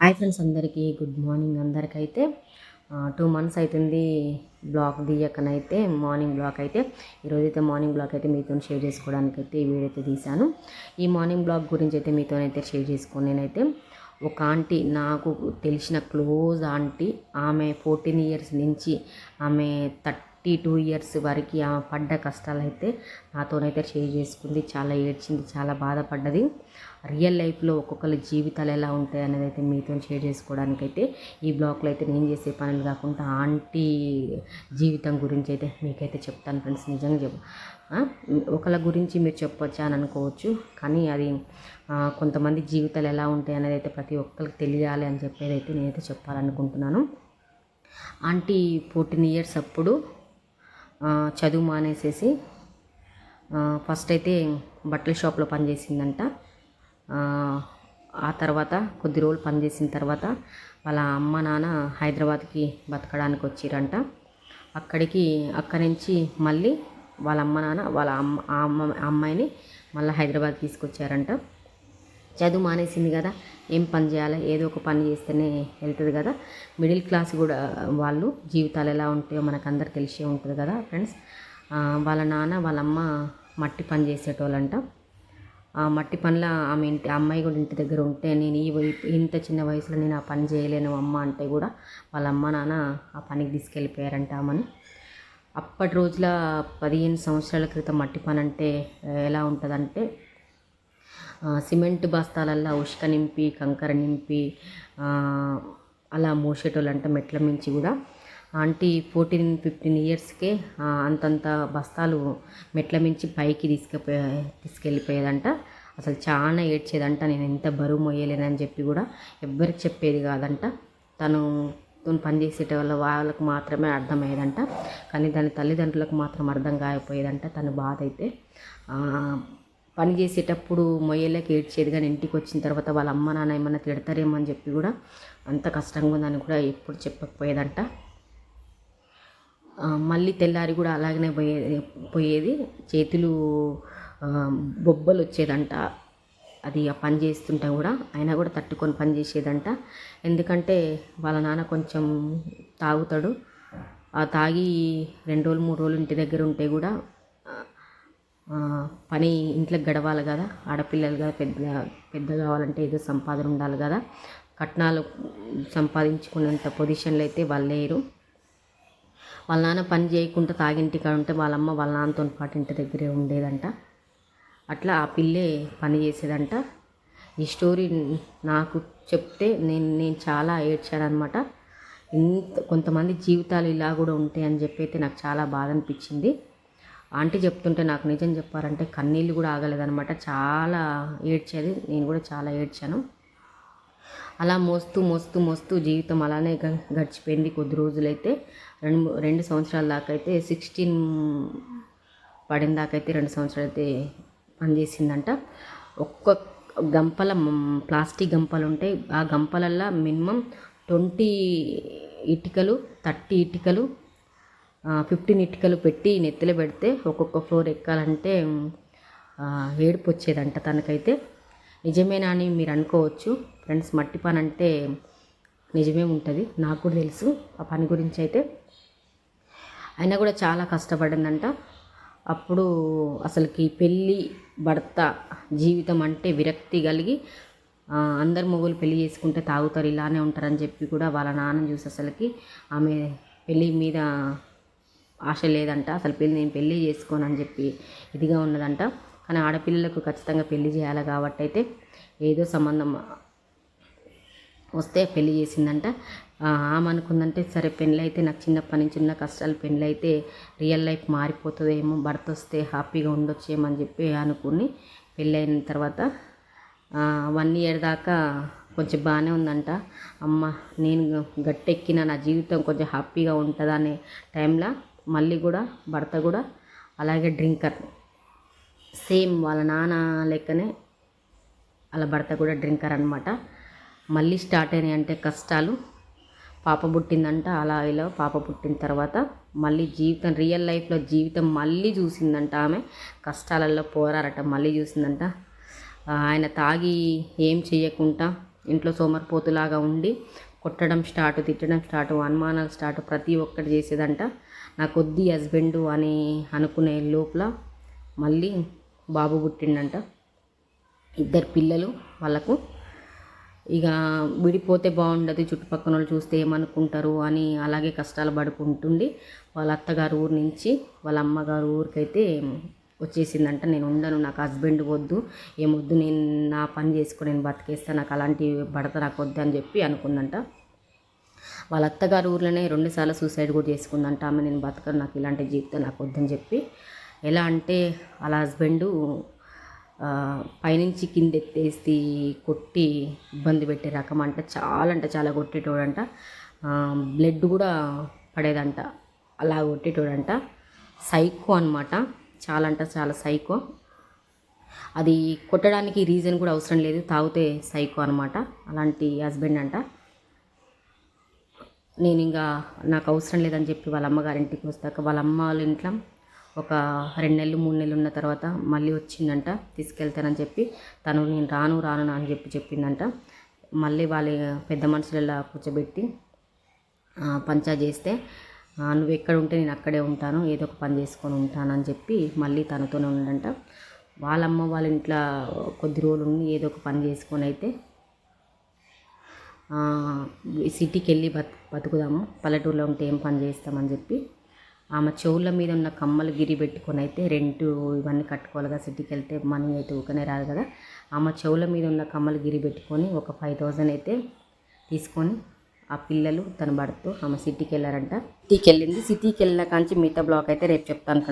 Hi friends అందరికీ good morning అందరికైతే. Two months అవుతుంది బ్లాగ్ తీయకనైతే మార్నింగ్ బ్లాగ్ అయితే. ఈరోజైతే మార్నింగ్ బ్లాగ్ అయితే మీతో షేర్ చేసుకోవడానికి అయితే ఈ వీడియో అయితే తీశాను. ఈ మార్నింగ్ బ్లాగ్ గురించి అయితే మీతోనైతే షేర్ చేసుకొని నేనైతే ఒక ఆంటీ నాకు తెలిసిన క్లోజ్ ఆంటీ ఆమె ఫోర్టీన్ ఇయర్స్ నుంచి ఆమె థర్టీ టూ ఇయర్స్ వరకు ఆమె పడ్డ కష్టాలు అయితే నాతోనైతే షేర్ చేసుకుంది. చాలా ఏడ్చింది చాలా బాధపడ్డది. రియల్ లైఫ్లో ఒక్కొక్కరి జీవితాలు ఎలా ఉంటాయి అనేది అయితే మీతో షేర్ చేసుకోవడానికి అయితే ఈ బ్లాగ్లో అయితే నేను చేసే పనులు కాకుండా ఆంటీ జీవితం గురించి అయితే మీకైతే చెప్తాను ఫ్రెండ్స్. నిజంగా చెప్ ఒకళ్ళ గురించి మీరు చెప్పొచ్చా అని అనుకోవచ్చు. కానీ అది కొంతమంది జీవితాలు ఎలా ఉంటాయి అనేది అయితే ప్రతి ఒక్కరికి తెలియాలి అని చెప్పేది అయితే నేనైతే చెప్పాలనుకుంటున్నాను. ఆంటీ ఫోర్టీన్ ఇయర్స్ అప్పుడు చదువు మానేసేసి ఫస్ట్ అయితే బట్టల షాప్లో పనిచేసిందంట ఆ, ఆ తర్వాత కొద్ది రోజులు పనిచేసిన తర్వాత వాళ్ళ అమ్మ నాన్న హైదరాబాద్కి బతకడానికి వచ్చిరంట. అక్కడికి అక్కడి నుంచి మళ్ళీ వాళ్ళ అమ్మ నాన్న వాళ్ళ అమ్మ ఆ అమ్మ అమ్మాయిని మళ్ళీ హైదరాబాద్ తీసుకొచ్చారంట. చదువు మానేసింది కదా ఏం పని చేయాలి? ఏదో ఒక పని చేస్తేనే వెళ్తుంది కదా. మిడిల్ క్లాస్ కూడా వాళ్ళు జీవితాలు ఎలా ఉంటాయో మనకు అందరు తెలిసే ఉంటుంది కదా ఫ్రెండ్స్. వాళ్ళ నాన్న వాళ్ళ అమ్మ మట్టి పని చేసేటోళ్ళంట. ఆ మట్టి పనుల ఆమె ఇంటి అమ్మాయి కూడా ఇంటి దగ్గర ఉంటే నేను ఈ ఇంత చిన్న వయసులో నేను ఆ పని చేయలేను అమ్మ అంటే కూడా వాళ్ళ అమ్మ నాన్న ఆ పనికి తీసుకెళ్ళిపోయారంటామని అప్పటి రోజుల పదిహేను సంవత్సరాల క్రితం మట్టి పని అంటే ఎలా ఉంటుందంటే సిమెంట్ బస్తాలల్లో ఉష్క నింపి కంకర నింపి అలా మోసేటోళ్ళు అంట మెట్ల మించి కూడా. ఆంటీ ఫోర్టీన్ ఫిఫ్టీన్ ఇయర్స్కే అంతంత బస్తాలు మెట్ల మించి పైకి తీసుకుపోయే తీసుకెళ్ళిపోయేదంట. అసలు చాలా ఏడ్చేదంట నేను ఎంత బరువు మోయలేనని చెప్పి కూడా ఎవ్వరికి చెప్పేది కాదంట. తను తను పనిచేసేట వాళ్ళ వాళ్ళకు మాత్రమే అర్థమయ్యేదంట. కానీ దాని తల్లిదండ్రులకు మాత్రం అర్థం కాకపోయేదంట తన బాధ అయితే. పని చేసేటప్పుడు మొయ్యలేక ఏడ్చేది కానీ ఇంటికి వచ్చిన తర్వాత వాళ్ళ అమ్మ నాన్న ఏమన్నా తిడతారేమో అని చెప్పి కూడా అంత కష్టంగా ఉందని కూడా ఎప్పుడు చెప్పకపోయేదంట. మళ్ళీ తెల్లారి కూడా అలాగనే పోయే పోయేది. చేతులు బొబ్బలు వచ్చేదంట. అది ఆ పని చేస్తుంటే కూడా అయినా కూడా తట్టుకొని పని చేసేదంట. ఎందుకంటే వాళ్ళ నాన్న కొంచెం తాగుతాడు. ఆ తాగి రెండు రోజులు మూడు రోజులు ఇంటి దగ్గర ఉంటే కూడా పని ఇంట్లోకి గడవాలి కదా ఆడపిల్లలు కదా పెద్ద పెద్ద కావాలంటే ఏదో సంపాదన ఉండాలి కదా. కట్నాలు సంపాదించుకునేంత పొజిషన్లో అయితే వాళ్ళు లేరు. వాళ్ళ నాన్న పని చేయకుండా తాగింటి కాడ ఉంటే వాళ్ళమ్మ వాళ్ళ నాన్నతో పాటు ఇంటి దగ్గరే ఉండేదంట. అట్లా ఆ పిల్లే పని చేసేదంట. ఈ స్టోరీ నాకు చెప్తే నేను నేను చాలా ఏడ్చానమాట ఇంత కొంతమంది జీవితాలు ఇలా కూడా ఉంటాయి అని చెప్పి అయితే నాకు చాలా బాధ అనిపించింది. ఆంటీ చెప్తుంటే నాకు నిజం చెప్పారంటే కన్నీళ్ళు కూడా ఆగలేదనమాట చాలా ఏడ్చేది. నేను కూడా చాలా ఏడ్చాను. అలా మోస్తూ మోస్తూ మోస్తూ జీవితం అలానే గడిచిపోయింది కొద్ది రోజులైతే. రెండు రెండు సంవత్సరాల దాకా అయితే సిక్స్టీన్ పడిన దాకా అయితే రెండు సంవత్సరాలు అయితే పనిచేసిందంట. ఒక్క గంపల ప్లాస్టిక్ గంపలు ఉంటాయి. ఆ గంపలల్లో మినిమం ట్వంటీ ఇటుకలు థర్టీ ఇటుకలు ఫిఫ్టీన్ ఇటుకలు పెట్టి నెత్తిలో పెడితే ఒక్కొక్క ఫ్లోర్ ఎక్కాలంటే ఏడుపు వచ్చేదంట తనకైతే. నిజమేనా అని మీరు అనుకోవచ్చు. ఫ్రెండ్స్ మట్టి పని అంటే నిజమే ఉంటుంది. నాకు కూడా తెలుసు ఆ పని గురించి అయితే. అయినా కూడా చాలా కష్టపడిందంట. అప్పుడు అసలుకి పెళ్ళి భర్త జీవితం అంటే విరక్తి కలిగి అందరు మొగులు పెళ్ళి చేసుకుంటే తాగుతారు ఇలానే ఉంటారని చెప్పి కూడా వాళ్ళ నాన్న చూసి అసలుకి ఆమె పెళ్ళి మీద ఆశ లేదంట. అసలు పెళ్ళి నేను పెళ్ళి చేసుకోను అని చెప్పి ఇదిగా ఉన్నదంట. కానీ ఆడపిల్లలకు ఖచ్చితంగా పెళ్ళి చేయాలి కాబట్టి అయితే ఏదో సంబంధం వస్తే పెళ్ళి చేసిందంట. ఆమె అనుకుందంటే సరే పెళ్ళి అయితే నాకు చిన్నప్పటి నుంచి ఉన్న కష్టాలు పెళ్ళి అయితే రియల్ లైఫ్ మారిపోతుందేమో భర్త వస్తే హ్యాపీగా ఉండొచ్చేమో అని చెప్పి అనుకుని పెళ్ళి అయిన తర్వాత వన్ ఇయర్ దాకా కొంచెం బాగానే ఉందంట. అమ్మ నేను గట్టెక్కిన నా జీవితం కొంచెం హ్యాపీగా ఉంటుందనే టైంలో మళ్ళీ కూడా భర్త కూడా అలాగే డ్రింకర్. సేమ్ వాళ్ళ నాన్న లెక్కనే వాళ్ళ భర్త కూడా డ్రింకర్ అనమాట మళ్ళీ స్టార్ట్ అయినాయి అంటే కష్టాలు. పాప పుట్టిందంట అలా ఇలా పాప పుట్టిన తర్వాత మళ్ళీ జీవితం రియల్ లైఫ్లో జీవితం మళ్ళీ చూసిందంట ఆమె. కష్టాలలో పోరాడటం మళ్ళీ చూసిందంట. ఆయన తాగి ఏం చేయకుండా ఇంట్లో సోమరిపోతులాగా ఉండి కొట్టడం స్టార్ట్ తిట్టడం స్టార్ట్ అనుమానాలు స్టార్ట్ ప్రతి ఒక్కటి చేసేదంట. నా కొద్ది హస్బెండ్ అని అనుకునే లోపల మళ్ళీ బాబు పుట్టిండంట. ఇద్దరు పిల్లలు వాళ్ళకు. ఇక విడిపోతే బాగుండదు చుట్టుపక్కల వాళ్ళు చూస్తే ఏమనుకుంటారు అని అలాగే కష్టాలు పడుకుంటుండి వాళ్ళ అత్తగారు ఊరు నుంచి వాళ్ళ అమ్మగారు ఊరికైతే వచ్చేసిందంట. నేను ఉండను నాకు హస్బెండ్ వద్దు ఏమొద్దు నేను నా పని చేసుకుని నేను బతికేస్తా నాకు అలాంటి భర్త నాకు వద్దు అని చెప్పి అనుకుందంట. వాళ్ళ అత్తగారు ఊర్లోనే రెండుసార్లు సూసైడ్ కూడా చేసుకుందంట. ఆమె నేను బతకను నాకు ఇలాంటి జీవితం నాకు వద్దని చెప్పి. ఎలా అంటే వాళ్ళ హస్బెండు పైనుంచి కింద ఎత్తేసి కొట్టి ఇబ్బంది పెట్టే రకం అంట. చాలా అంటే చాలా కొట్టేటోడంట. బ్లడ్ కూడా పడేదంట. అలా కొట్టేటోడంట. సైకో అనమాట చాలా అంటే చాలా సైకో అది కొట్టడానికి రీజన్ కూడా అవసరం లేదు. తాగితే సైకో అనమాట అలాంటి హస్బెండ్ అంట. నేను ఇంకా నాకు అవసరం లేదని చెప్పి వాళ్ళ అమ్మగారింటికి వస్తాక వాళ్ళ అమ్మ వాళ్ళ ఇంట్లో ఒక రెండు నెలలు మూడు నెలలు ఉన్న తర్వాత మళ్ళీ వచ్చిందంట తీసుకెళ్తానని చెప్పి తను నేను రాను రాను అని చెప్పి చెప్పిందంట. మళ్ళీ వాళ్ళ పెద్ద మనుషులలో కూర్చోబెట్టి పంచా చేస్తే నువ్వు ఎక్కడ ఉంటే నేను అక్కడే ఉంటాను ఏదో ఒక పని చేసుకొని ఉంటానని చెప్పి మళ్ళీ తనతోనే ఉండంట వాళ్ళమ్మ వాళ్ళ ఇంట్లో కొద్ది రోజులు ఉండి ఏదో ఒక పని చేసుకొని అయితే సిటీకి వెళ్ళి బతు బతుకుదాము. పల్లెటూరులో ఉంటే ఏం పని చేస్తామని చెప్పి ఆమె చెవుల మీద ఉన్న కమ్మలు గిరి పెట్టుకొని అయితే రెంట్ ఇవన్నీ కట్టుకోవాలి కదా సిటీకి వెళ్తే మనీ అయితే ఊకనే రాదు కదా. ఆమె చెవుల మీద ఉన్న కమ్మలు గిరి పెట్టుకొని ఒక ఫైవ్ థౌజండ్ అయితే తీసుకొని ఆ పిల్లలు తన భర్తతో ఆమె సిటీకి వెళ్ళారంట సిటీకి వెళ్ళింది సిటీకి వెళ్ళిన కాంచి మిగతా బ్లాక్ అయితే రేపు చెప్తాను.